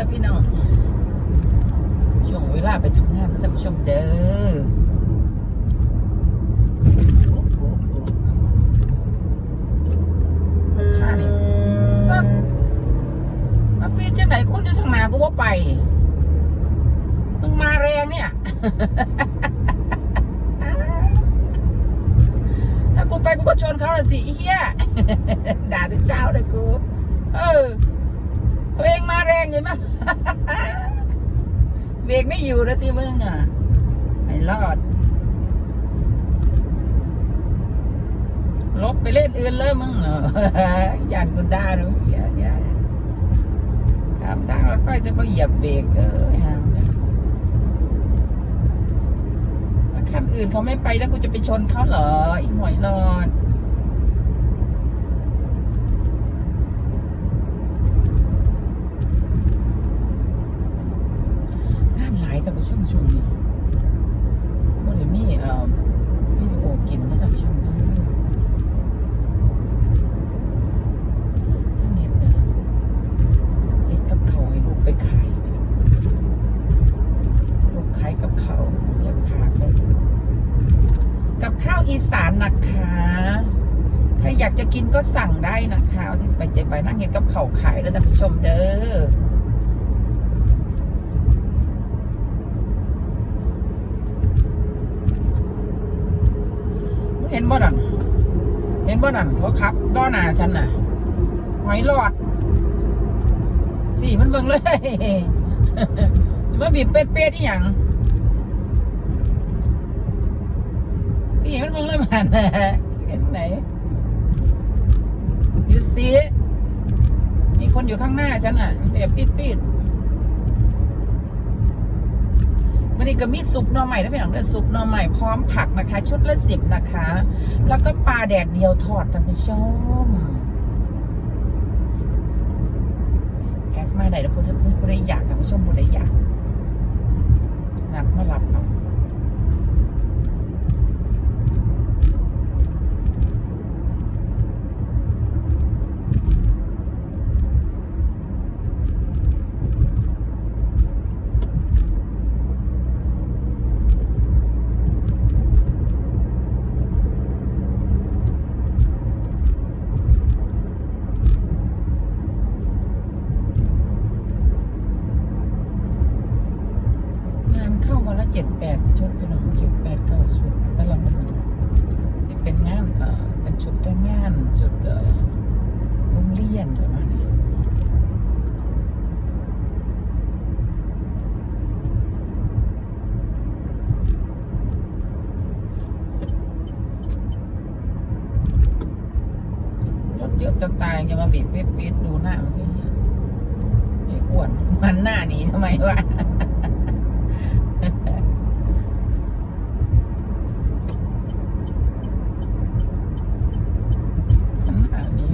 แล้วพี่น้องช่วงเวลาไปทำงานนะท่านผู้ชมเด้ออุ๊บอุ๊บอุ๊บข้านี่ฟักมาปีนจังไหนคุณจะทางหนาก็ว่าไปมึงมาแรงเนี่ยถ้ากูไปกูก็ชนเขาละสิไอ้เฮียด่าแต่เจ้าเลยกู เออ ตัวเองมาแรงใช่ไหมเบรกไม่อยู่แล้วสิมึงอะไม่รอดลบไปเล่นอื่นเลยมึงเหรอยันกูด่าหนูอย่าอย่าข้ามทางรถไฟจะไปเหยียบเบรกเออห้ามคันอื่นเขาไม่ไปแล้วกูจะไปชนเขาเหรออีหอยรอด งานหลาย ท่านผู้ชมช่วงนี้บ่ได้มีเอ่อวิดีโอกินนะท่านผู้ชมเด้ทั้งเน็ตนะเฮ็ดกับเขาให้ลูกไปขายลูกขายกับเขาอยากพากเลยกับข้าวอีสานนะคะใครอยากจะกินก็สั่งได้นะคะเอาที่สบายใจไปนั่งเฮ็ดกับเขาขายแล้วท่านผู้ชมเด้อ มึงเห็นบ่นั่นเห็นบ่นั่น เขาขับด้อหน้าฉันน่ะหอยหลอดสี่มันเบิ่งเลยอย่ามาบีบเป็ดเป็ดอีหยังสี่มันเบิ่งเลยมันเห็นไหนยูซีมีคนอยู่ข้างหน้าฉันน่ะแบบปิดปิดๆ วั นี้ก็มีซุปหน่อใหม่ถ้าเป็น้องเดือซุปหน่อใหม่พร้อมผักนะคะ ชุดละสิบนะคะ แล้วก็ปลาแดดเดียวทอดท่านผู้ชมแฮกมาไหนแล้วพูดพูดพูดได้อยากท่านผู้ชมพูดได้อยากนัดมารับเอา ละเจ็ดแปดชุดพี่น้องเจ็ดแปดเก้าชุดต่ละมือสิเป็นงานเอ่อเป็นชุดแต่งงานชุดเอ่อโรงเรียนประมาณนี้รถเยอะจะตายอย่ามาบีบปิดปิดดูหน้ามันสิไอ้อ้วนมันหน้าหนีทำไมวะ มันหน้าหนี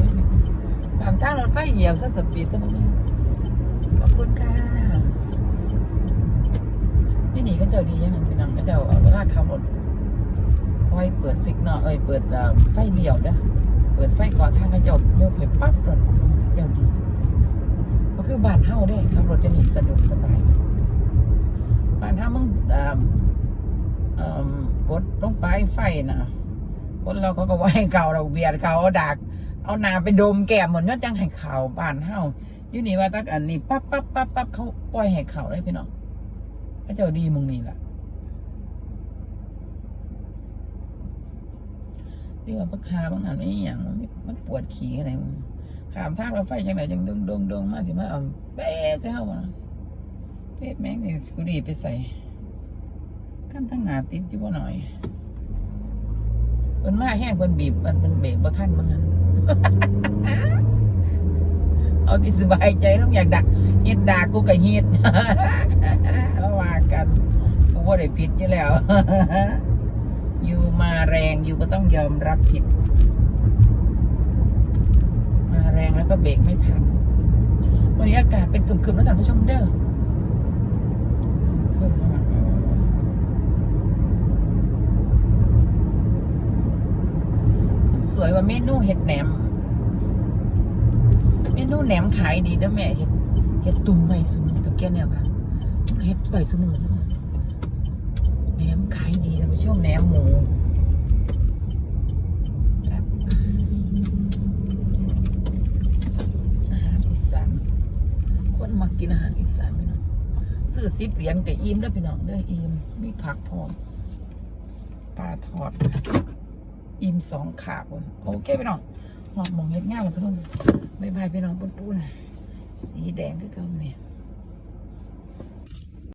ตารถไฟเหยียบซะสปีดซะมันขอบคุณค่ะนี่หนีก็เจอดีอย่างหนึ่งพี่น้องก็จะเอาเวลาขับรถคอยเปิดซิกนอเอ้ยเปิดไฟเลี้ยวเด้อเปิดไฟขอทางกระจกมุกเห็นปั๊บรถเดี๋ยวดีก็คือบ้านเฮาเด้ขับรถจะหนีสะดวกสบายบ้านเฮามึงอ่อเอ่อกดลงไปไฟนะคนเราเขาก็ว่าให้เก่าเราเบียดเขาเอาดัก เอาหนาไปดมแก้มเหมือนว่าจังให้เข่าบ้านเฮาอยู่นี่ว่าตักอันนี้ปั๊บปั๊บปั๊บปั๊บเขาปล่อยให้เข่าได้พี่น้องพระเจ้าดีมึงนี่แหละที่ว่าพักคาบางหันไม่อย่างมันมันปวดขี่อะไรขามทางรถไฟจังไหนจังดงดงดงมาสิมาเอาเป๊ะจะเข้ามาเป๊ะแม่งสิกูดีไปใส่ขั้นทั้งหนาติดอยู่บ่หน่อย พิ่นมาแห้งเพิ่นบีบมันเป็นเบรกบ่ทันมั้งเอาที่สบายใจต้องอยากดักเฮ็ดด่ากูก็เฮ็ดแล้วว่ากันกูบ่ได้ผิดอยู่แล้ว อยู่มาแรงอยู่ก็ต้องยอมรับผิด มาแรงแล้วก็เบรกไม่ทันวันนี้อากาศเป็นคึมๆแล้วท่านผู้ชมเด้อครึมๆมากคน สวยว่าเมนูเห็ดแหนม เมนูแหนมขายดีเด้อแม่เห็ดเฮ็ดตุ่มไว้สมือตะแกนเนี่ยค่ะเฮ็ดไว้สมือแหนมขายดีท่านผู้ชมแหนมหมูอาหารอีสานคนมากินอาหารอีสานพี่น้องซื้อสิบเหรียญกับอิ่มแล้วยพี่น้องเด้ออิ่มมีผักพร้อมปลาทอด อิ่มสองขาบโอเคพี่น้องหอมมองเฮ็ดง่ายเลยพี่น้องบายบายพี่น้องปุ้นๆสีแดงคือเก่าเนี่ย